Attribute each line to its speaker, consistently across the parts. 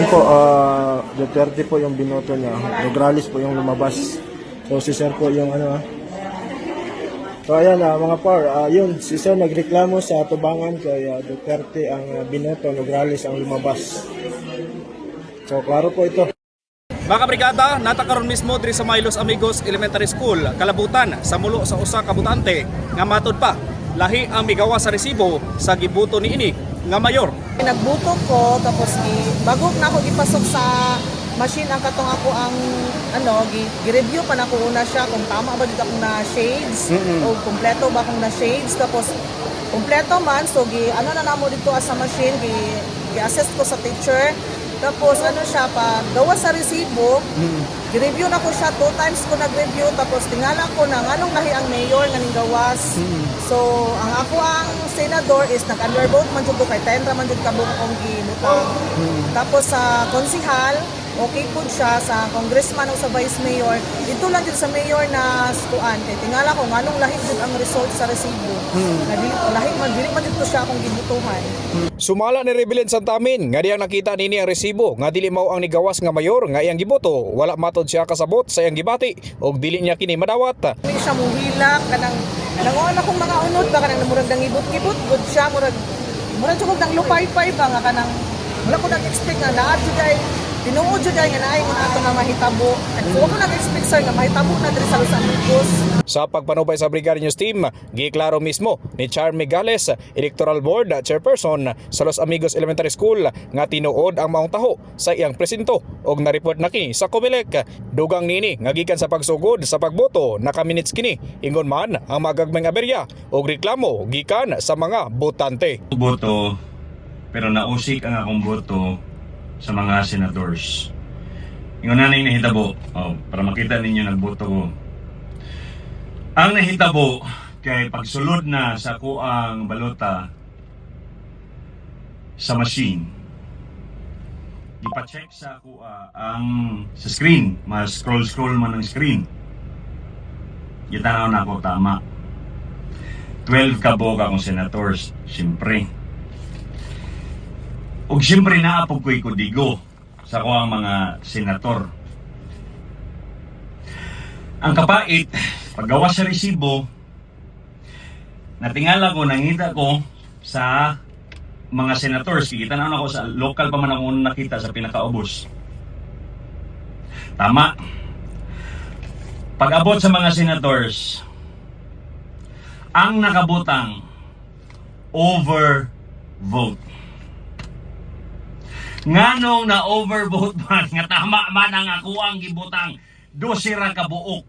Speaker 1: Yan po, ah, Duterte po yung binoto niya. Nograles po yung lumabas. So si Sir po yung ano ah. So ayan ah, mga par, ah, yun, si Sir nagreklamo sa tubangan kay ah, Duterte ang ah, binoto, Nograles ang lumabas. So klaro po ito.
Speaker 2: Mga kabrigada, natakaron mismo diri sa Milos Amigos Elementary School, Kalabutan, sa mulo sa usa ka butante nga matod pa lahi ang migawa sa resibo sa gibuto ni ini nga mayor.
Speaker 3: Nagbuto ko tapos gi, bago na ako gipasok sa machine ang katong ako ang ano gi, gi-review pa na ko una siya kung tama ba dito akong na shades o kumpleto ba akong na shades tapos kumpleto man so gi ano na namo dito sa machine gi gi-assess ko sa teacher tapos ano siya pa gawa sa resibo gi-review na ko siya two times ko nag-review tapos tingala ko na nganong lahi ang mayor nga ning gawas so ang ako ang senador is nag-undervote man jud ko kay 10 ra man jud ka buong kong gibutang tapos sa konsihal okay po siya sa congressman o sa vice mayor. Dito lang jud sa mayor na skuan kay tingala ko nganong lahi jud ang result sa resibo. Na dili lahi man dili man ko siya akong gibutuhan.
Speaker 2: Sumala ni Rebelin Santamin nga diyang nakita nini ang resibo. Nga dili mao ang nigawas nga mayor nga iyang giboto wala matod siya kasabot sa iyang gibati og dili niya kini madawat.
Speaker 3: Hindi siya muhilak kanang nangoon akong mga unod ba kanang murag nang ibot-ibot good siya murag murag jud nang lupay-pay ba nga kanang wala ko nag expect nga naa jud tinuod jud ay nga naay mo ato nga mahitabo and ko ko nag expect sir nga mahitabo na diri sa Los Angeles
Speaker 2: Sa pagpanubay sa Brigada News Team, giklaro mismo ni Charmy Gales, Electoral Board Chairperson sa Los Amigos Elementary School nga tinuod ang maong taho sa iyang presinto og na-report na kini sa Comelec. Dugang nini nga gikan sa pagsugod sa pagboto nakaminits kini ingon man ang magagmay aberya og reklamo gikan sa mga botante.
Speaker 4: boto pero nausik ang akong boto sa mga senators. Ingon na yung nahitabo oh, para makita ninyo nagboto ko. Ang nahitabo kay pagsulod na sa kuang balota sa machine. Ipa-check sa kuha ang sa screen, mas scroll scroll man ang screen. Gitanaw na ako tama. 12 ka boga akong senators, siyempre. Ug siyempre naapog ko'y kudigo sa ko ang mga senator. Ang kapait, paggawa sa resibo, natingala ko, nangita ko sa mga senators. Kikita na ako sa local pa man ako nakita sa pinakaubos. Tama. Pag-abot sa mga senators, ang nakabutang overvote. Nganong na overvote man nga tama man ang ako ang gibutang dosira ka buok.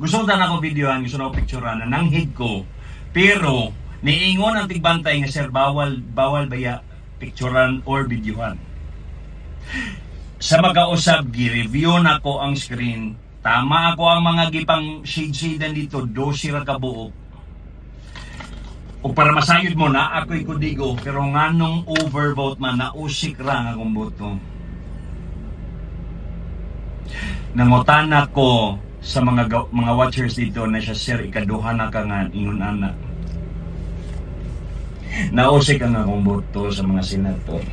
Speaker 4: Gusto na ako videohan, gusto na ako picturean na nanghid ko. Pero niingon ang tigbantay nga sir bawal bawal baya picturean or videohan. Sa magausab gi-review na ko ang screen Tama ako ang mga gipang shade-shadean dito, dosi ra ka buok. O para masayod mo na, ako'y kudigo, pero nga nung overvote man, nausik ra nga akong boto. Nangutan ko sa mga ga- mga watchers dito na siya, sir, ikaduha na ka nga, ingon ana. Nausik ang akong boto sa mga senator.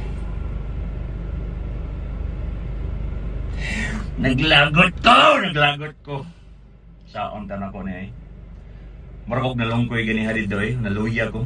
Speaker 4: Naglagot ko! Naglagot ko! Sa onta na ko na eh. Maragok na lang ko yung gani halidoy. Naluya ko.